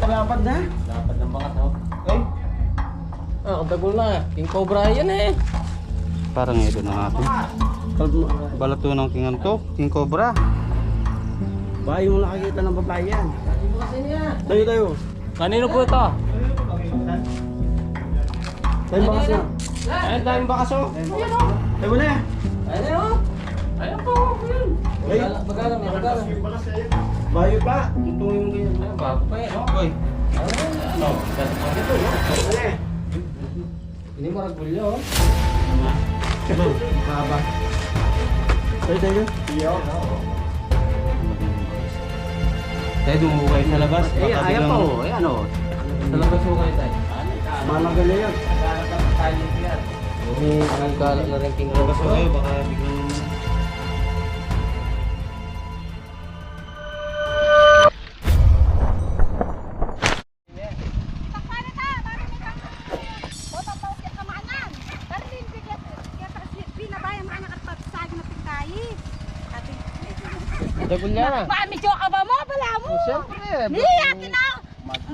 palapad na. Dapat ng bakas oh. Ay, Ah, dagol na. King Cobra yan eh. Parang ito na natin. kalma. Balat to ng king to? King Cobra. Ba, yung nakakita ng babae yan. Tayo, tayo. Kanino po ito? Tayo bakas na. Ayun, daming bakas oh. Tayo mo na. Ayun oh. Ayun po. Ayun. Ay. Magala, magala. Bayo pa. Ito yung ganyan. Ayun, bago pa yan. Oy. Ano? Ganun pa dito no? Ano eh? Hindi mo ragulyo oh. Haba. Tayo, tayo. Tayo dumukay sa labas. Eh, ayaw pa oh. Eh, ano? Sa labas mo kayo tayo. Managal na yan. Eh, nagkala na rin King Labas ko kayo, baka biglang...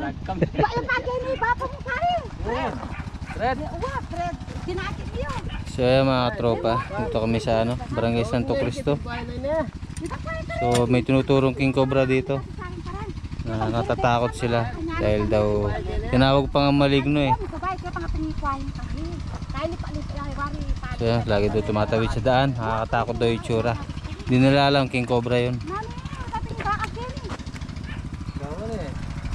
Mag-vlog kami. Kaya pa ni mo pa rin. Red. Uwa, Fred. Kinakit niyo. So ayan mga tropa, dito kami sa ano, Barangay Santo Cristo. So may tinuturong King Cobra dito. Na natatakot sila dahil daw tinawag pa nga maligno eh. So yan, lagi daw tumatawid sa daan, nakakatakot daw yung itsura. Hindi nila alam King Cobra yun. Mami, dating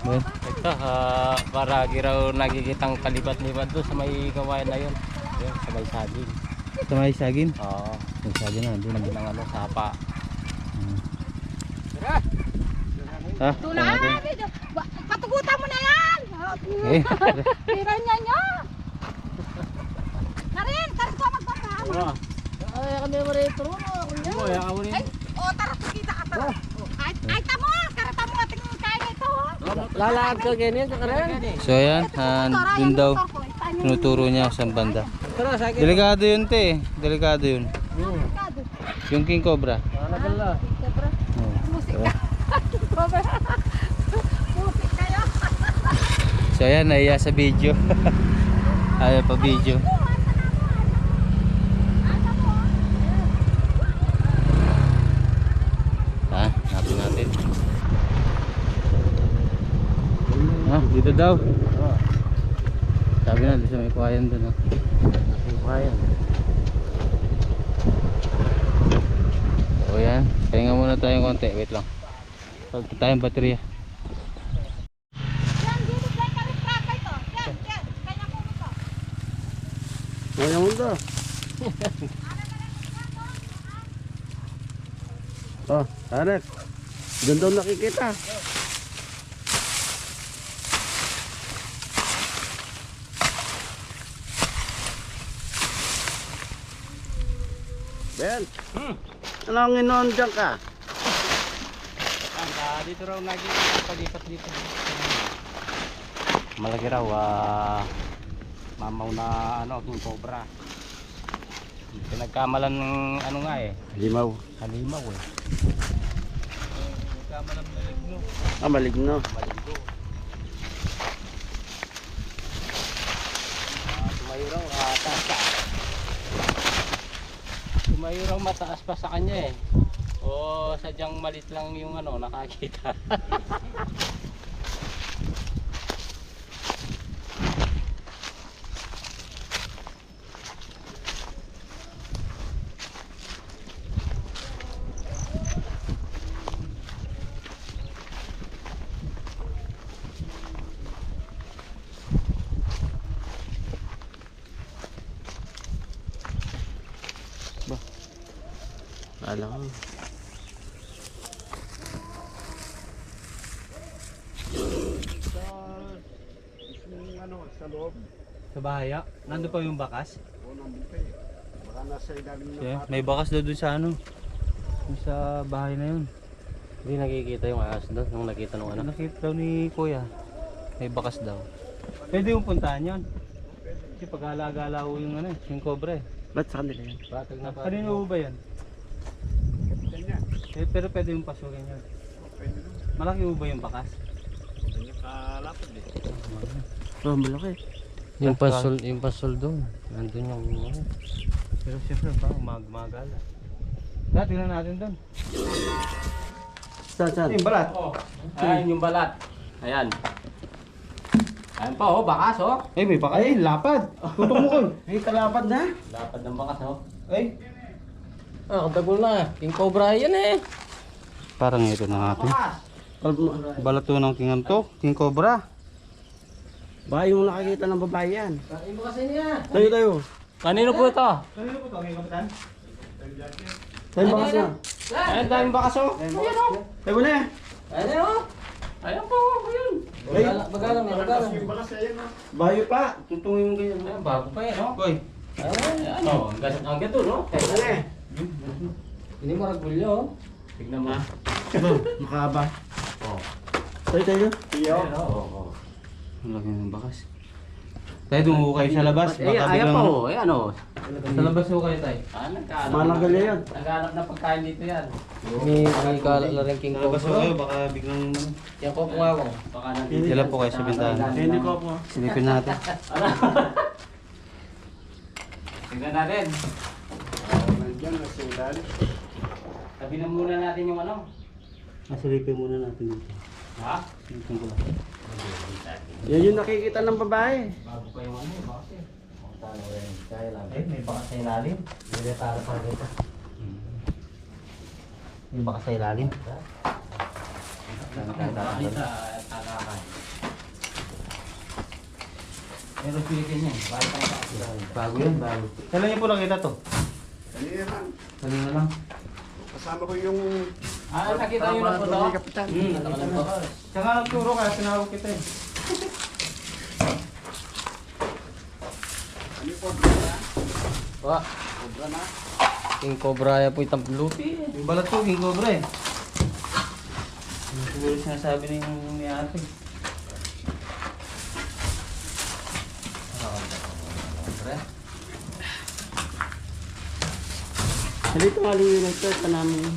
eh. Well, Ito, ah, para raw nakikitang kalibat-libat doon sa may gawain na yun. Yun, sa may saging. ito may sagin. Oo. Yung sagin na, doon. Ng ano, sapa. Ha? Tula. Patugutan mo na yan. Eh, Pira niya niya. Karin, karin ko magbaba. Ay, kami mo rin ito. Ay, o tara, kita ka tara. Ay, ay tamo, karata mo ating kaya Lalakad ka ganyan, kakarin. so ayan, ah, dun daw tinuturo niya sa banda. Delikado yun te, delikado yun. Yung King Cobra. Lalakad na. Oh. Musik ka. Musik kayo. So ayan, naiya sa video. Ayaw pa video. Ha, natin natin. Ha, dito daw. Sabi na, di sa may kuhayan dun. Ha. Ayan. O yan, pahinga muna tayong konti. Wait lang. Pagka tayong baterya. Yan, dito sa karin traka ito. Yan, yan. Kanya ko ito. Ano yung mundo? Oh, Aret. Doon daw nakikita. Ben, ano ang inoon dyan ka? dito raw naging palipat dito. Malaki raw, ah, mamaw na ano, king cobra. Pinagkamalan ng ano nga eh, Limaw. halimaw eh. Pinagkamalan ng ligno, Ah, maligno. maligno. Ah, tumayo raw, ah, taas pa. Tumayo raw mataas pa sa kanya eh. O sadyang malit lang yung ano, nakakita. Alam ko. Sa bahaya? Nandun pa yung bakas? Baka nasa ilalim Yeah, may bakas daw dun sa ano. Dun sa bahay na yun. Hindi nakikita yung ahas doon nung nakita nung Ano ano. nakita daw ni kuya? May bakas daw. Pwede yung puntahan yun. Kasi pag-alagala ho yung ano, yung cobra eh. Ba't sa kanila yan? Batag na pa. Kanino ba yan? Eh, pero pwede yung pasukin yun. Malaki ho ba yung bakas? Oh, malaki. Yung pasol, yung pasol doon. Nandun yung ano. Pero siyempre pa, mag-magala. Dati tingnan natin doon. Saan, saan? Yung balat. Oh, ayan yung balat. Ayan. Ayan pa oh, bakas oh. Eh, may baka. Ay, lapad. Tutok mo ko. Ay, kalapad na. Lapad ng bakas oh. Ay. Ah, kadagol na. King Cobra yan eh. Parang ito na natin. Bakas. Balat to ng king to. King Cobra. Baka yung nakakita ng babae yan. Kain mo kasi niya. Tayo, tayo. Kanino po ito? Kanino po to, king kapitan? Tayo bakas na. Ayan, daming bakas oh. Ayan oh. Tayo na. Ayan oh. Ayan po, ayun. Ay. Bagalang, bagalang. Bayo pa. Tutungin mo ganyan. Ayan, bago pa yan oh. Ayan, ayan oh. Hanggang hanggang doon oh. Tayo na. Ini maragulyo oh. Tignan mo. Makaba. Oh. Tayo, tayo. Ayan oh. oh, oh. Ang laki ng bakas. Tayo dumuho kayo sa labas. Eh, ayan biglang- pa oh. Ayan oh. Sa labas ho kayo tayo. Ah, nagkahanap. Malagal yan. Naghahanap na pagkain dito yan. May nagkala na rin king Sa labas ho kayo, baka biglang... Yan po po ako. Baka nandito. Dala po kayo sa bintana. Hindi ko po. Silipin natin. Tingnan natin. Sabi na muna natin yung ano. Nasilipin muna natin dito. Ha? Silipin ko lang. Yan yung nakikita ng babae. Bago pa yung ano, bakit eh. Kung talo rin, kaya lang. Eh, may baka sa ilalim. May retara pa dito. Yung baka sa ilalim. Nakita, talakan. Pero pilitin yan. Bago yan, bago. Kailan niyo po nakita to? Kanina lang. Kanina lang. Kasama ko yung Ah, nakita nyo na po to? kapitan. Hmm, nakita ko. Tsaka nagturo kaya tinawag kita eh. ano po? Wa. Cobra na. King Cobra yan po itang lupi. Yung balat ko, king cobra eh. Siguro sinasabi na yung ni ate. Halito nga liyo na ito. Ito namin.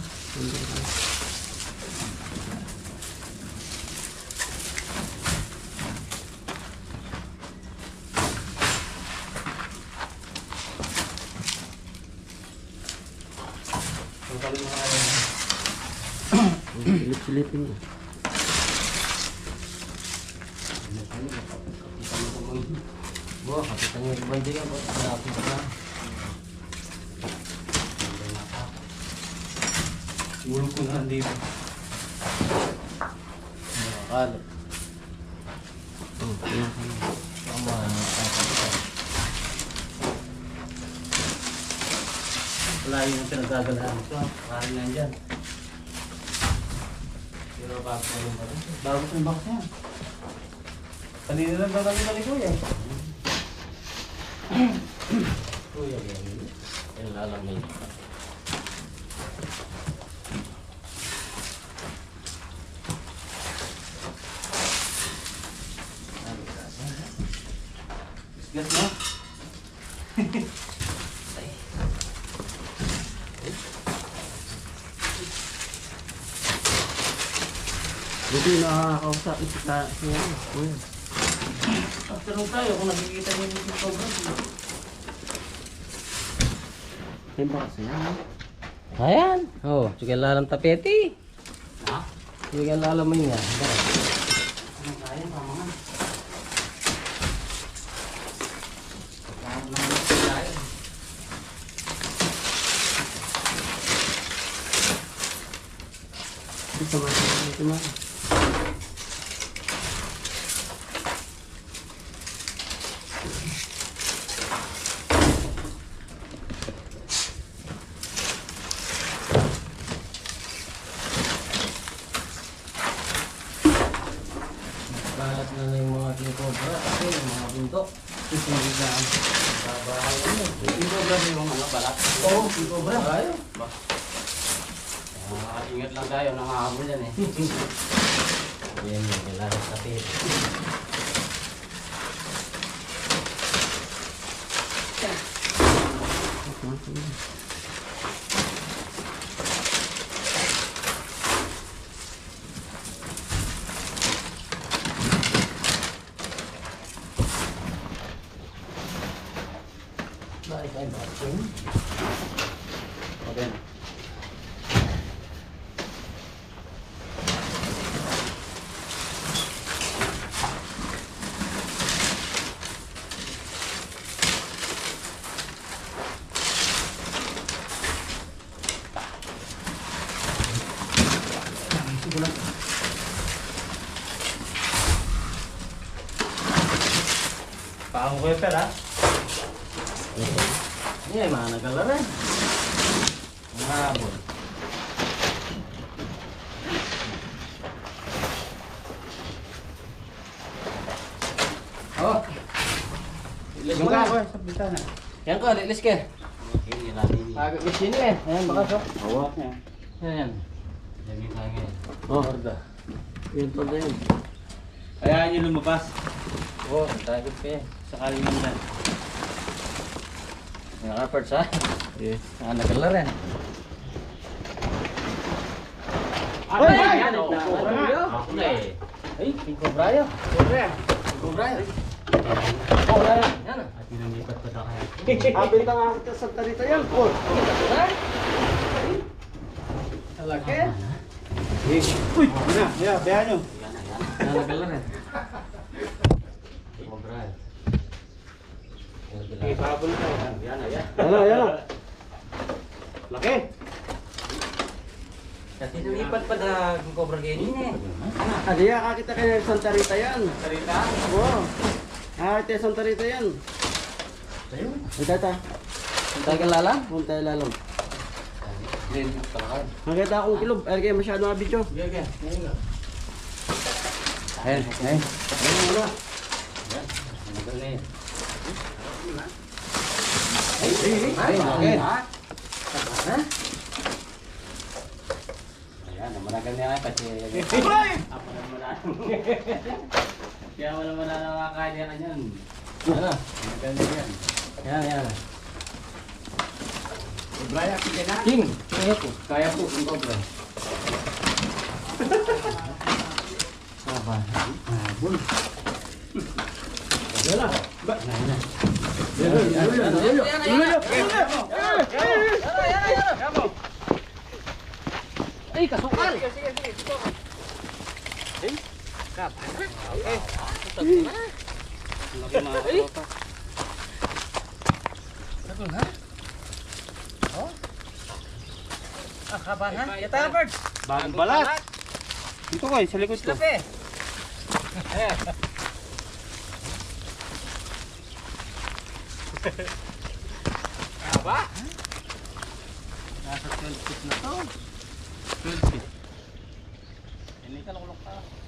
Silip-silipin niya. Bo, kapitan nyo yung banday na. Siguro ko na dito. Kalo. Oh, kailangan. Tama. Wala yung pinagagalahan ko. Kakain lang dyan. Pero bago pa yung bago. Bago ko yung box niya. Kanina lang daw kami kali kuya. Kuya, yan. Yan lalamay. Gas mo? Buti nakakausap ito sa siya. Kuya. Tanong tayo kung nakikita niyo yung cobra. Tayo bakas na yan. Ayan. Oh, sige lalam tapeti. Ha? Sige lalam mo niya. Ito ba? Ito ba? Balat na na yung mga kinobra. Kasi ano. Kinobra na yung mga balat. Oo, king cobra. Ayaw. Ah, ingat lang tayo, nangahabol yan eh. Yan yung kailangan tapeti. Okay. Paang ko yung pera. Iya, mana galera? Mahabol. Oh. Ilis Yung na. Yan ko, ilis ka. Agak ke sini ya. Ayan, baka so. Hawak niya. Ayan. Lagi lagi. Oh, harda. Yan pa din. Hayaan niyo lumabas. Oh, takot ka eh. Sakali man yan. Yan ka, Perts, ha? Yes. Ah, naggalera yan. Ay! Ay! Yan, oh. Ako na eh. Ay, King Cobra yun. King Cobra yun. Oh, wala yan. Yan ah. At pinangipat ko na kaya. Ah, benta nga kita sa tarita yan. Oh, ha? Talaki. Uy! Ano na? Yeah, niyo. Yan, naggalera yan. Cobra. Ipabol ka. Yan na, yan. Yan na, yan na. Laki! Kasi lumipat pa na yung Cobra ganyan eh. Ah, di ka kita kaya Santa Rita yan. Sarita? Oo. Ah, ito yung Santa Rita yan. Ay, tata. Punta ka lalang? Punta ka lalang. Nakita akong kilob. Ay, kaya masyado nga video. Ayan, ayan. Ayun muna. Magaling. Ay, ay, okay. Ha? Ayan, namanagal niya kasi. Ako naman na. Kaya wala mo na nakakain yan yan. Ano? Niya yan. Yan, yan. Braya, kita na. King, kaya po. Kaya po, kung kobra. Apa? Bun. Yala. Ba. Yala, yala, yala. Ay, kasukal. Laki mga tropa. Ah, kaban ha? Kita Bert. Bagong balat. Dito ko, sa likod ko. Lapi. Aba? Nasa 12 feet na to. 12 feet. Hindi ka nakulok ka.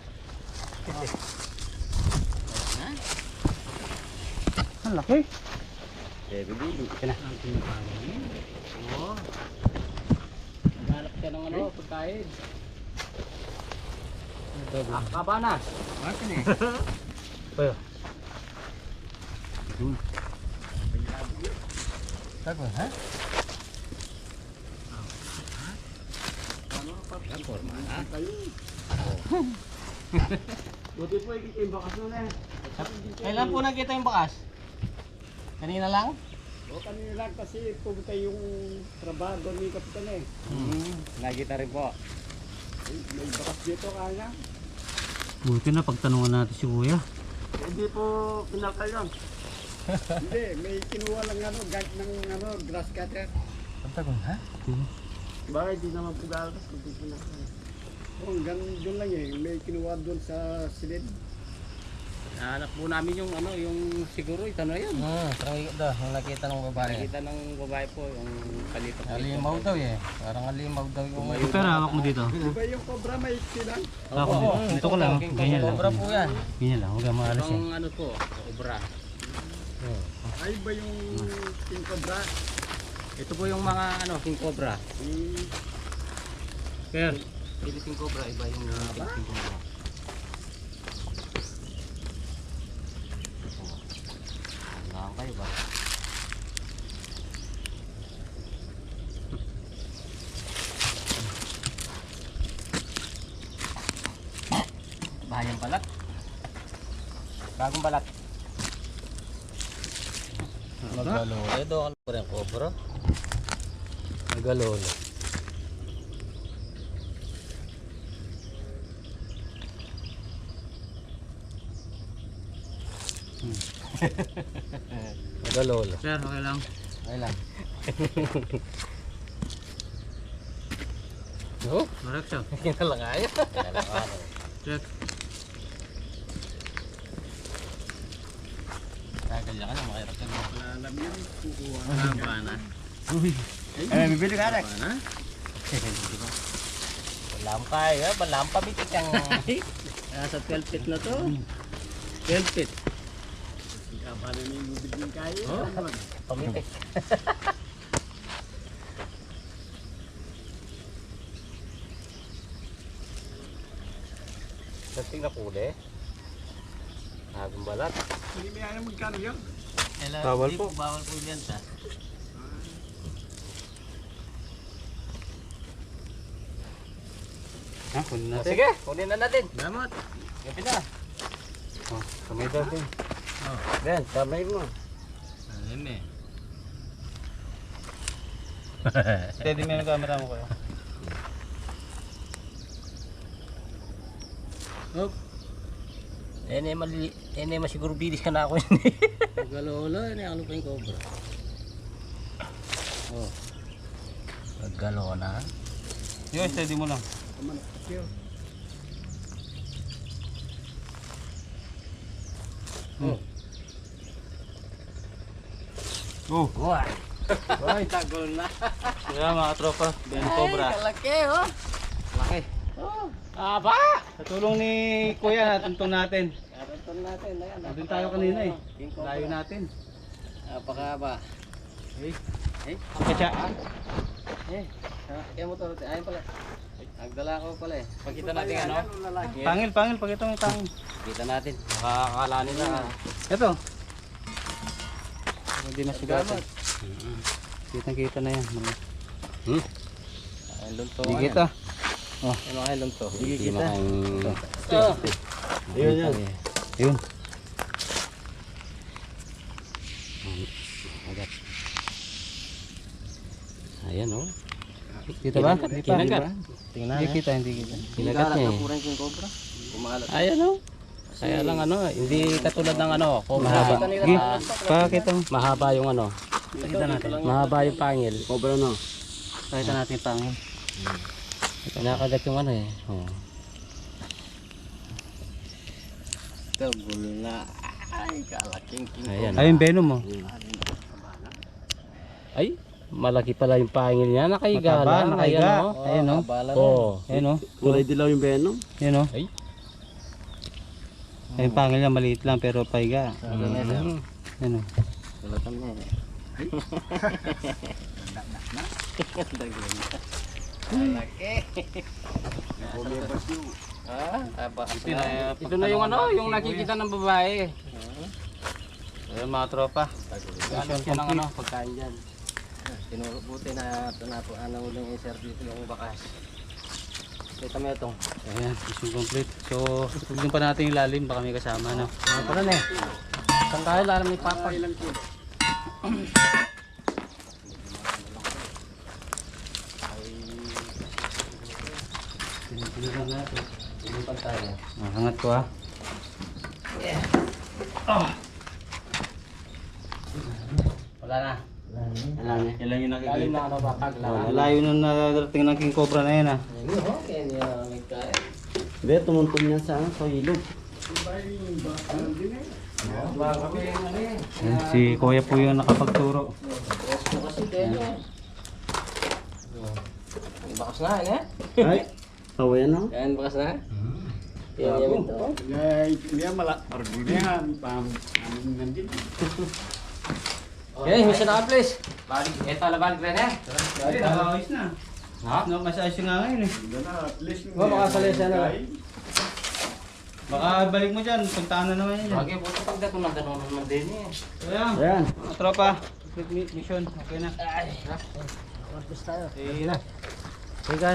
Ang laki. Kaya na. Oo. Naghanap ka ng ano, pagkain. Kaba na. Bakit eh? Payo. Tago, ha? Buti po yung bakas na eh. Kailan po nakita yung bakas? Kanina lang? O kanina lang kasi pumunta yung trabaho ni Kapitan eh. Hmm, nakita rin po. Ay, May bakas dito kanya. Buti na pagtanungan natin si Kuya. Hindi po pinakal yun. Hindi, may kinuha lang ano, gag ng ano, grass cutter. Pagtagon ha? Bakit di naman po gagas kung di pinakal? O, hanggang doon lang eh. May kinuha doon sa silid. Nahanap po namin yung ano, yung siguro ito na yun. Hmm, parang daw, yung nakita ng babae. Nakita ng babae po yung kalipat. Alimaw daw eh. Parang alimaw daw yung may... Pero hawak mo dito. Di ba yung cobra may silang? Ako dito. Dito ko lang. Ganyan lang. Cobra po yan. Ganyan lang. Huwag kang maalas yan. Ang ano po, obra. Ay ba yung king cobra? Ito po yung mga ano, king cobra. Hmm, Kaya, Philippine cobra, iba yung Philippine cobra. Kayo ba? bahayang balat. Bagong balat. Nagalolo. Ito ang parang cobra. Nagalolo. Nagalolo. Sir, okay lang. Ay lang. Oh, Marak siya. kinalangaya. Check. Kagalya ka na, makirap ka na. Alam yan, kukuha. Tama na. Eh, bibili ka na. Lampay, ha? Balampa bitik ang... Nasa 12 feet na to. 12 feet. Kapala na yung bubig ng kaya. Oh. ano? Pamitik. Dating na kuli. Agong balat. Hindi may ayaw magkano yan. Bawal po. Bawal po yan sa. Ha, kunin natin. Sige, kunin na natin. Salamat. Gabi na. Oh, kamay daw din. Ben, kamay mo. Ayun eh. Steady mo yung camera mo kayo. Oh, Ene mali, ene masiguro bilis ka na ako yun. Galolo, ini ano pa yung cobra. Magalo na. Yo, steady mo lang. Kaman, Oh, Wah. ay, tagol na. Kaya mga tropa, Ben Cobra. kalaki oh. Laki. Oh. Aba! Sa tulong ni Kuya, natuntun natin. Karaton natin. Ayan, Nandun tayo kanina eh. Layo natin. Napakaba. Eh, Eh, Kacha. eh. Ah, Kaya mo to, ayun pala. Nagdala ko pala eh. Pagkita natin ano? Pangil, pangil, pag itong pangil. Kita natin. Makakakala nila. Ito. Hindi masigatan. Kitang kita na yan. Hmm? Ay, lunto. Hindi kita. Ano ay lunto? Hindi kita. Oh. Yun, yun. Yun. Ayan, oh. Kita ba? Kinagat. Tingnan. Hindi kita, hindi kita. Kinagat niya eh. Kurang king cobra. Ayan, oh. Kaya lang ano, hindi katulad ng ano, cobra. Mahaba. Sige, pakita mo. Mahaba yung ano. Pakita natin. Mahaba yung pangil. Cobra, no? Pakita natin yung pangil. Kinakagat yung ano eh. Oh. Tagol na. Ay, kalaking king. Ayan. Ayun, venom mo. Ay, malaki pala yung pangil niya. Nakahiga Mataba, lang. nakahiga. Ayan. Ayun, oh. Bala na. Oh. Ayun, oh. Kulay dilaw yung venom. Ayun, oh. Ay. Ayun, pangil niya, maliit lang, pero paiga. Mm. Ayun, oh. Sulatan aba. Ito na yung ano, yung nakikita ng babae. Ayun, mga tropa. Galit siya ng ano, pagkain dyan. Tinuro buti na tanapo ano uling dito yung bakas. Kita mo ito. Ayan, mission complete. So, tugtugin pa natin yung lalim, baka may kasama, no? Ano pa rin eh. Saan tayo lalam ni Papa? Tinitingnan natin. Ilipan tayo. Ah, hangat ko, ha? Wala na. Alam niya. Yan lang yung Lalim nakikita. na ano bakag Oh, lang. Malayo nung nadarating ng King Cobra na yan, ha? Ayun, okay. Hindi na nagkain. Hindi, tumuntun niya sa, ano, sa ilog. Ayan, si Kuya po yung nakapagturo. Presko kasi tayo. Bakas na, eh. Ay, tawa yan, no? Yan, bakas na. Yan, yan ito. Ay, hindi yan mala. Arguna yan. Pam, amin nandito. Okay, mission accomplished. Balik, ito na balik rin eh. Ay, nakakayos na. Ha? No, mas ayos nga ngayon, eh. Hindi na, at least. Oh, makasali siya na. Baka balik mo dyan, puntahan na naman yan. dyan. Bagay, buto pag dato na gano'n naman din eh. So, yan. Ayan. Mga tropa, mission. Okay na. Ay, accomplished tayo. Eh, Sige,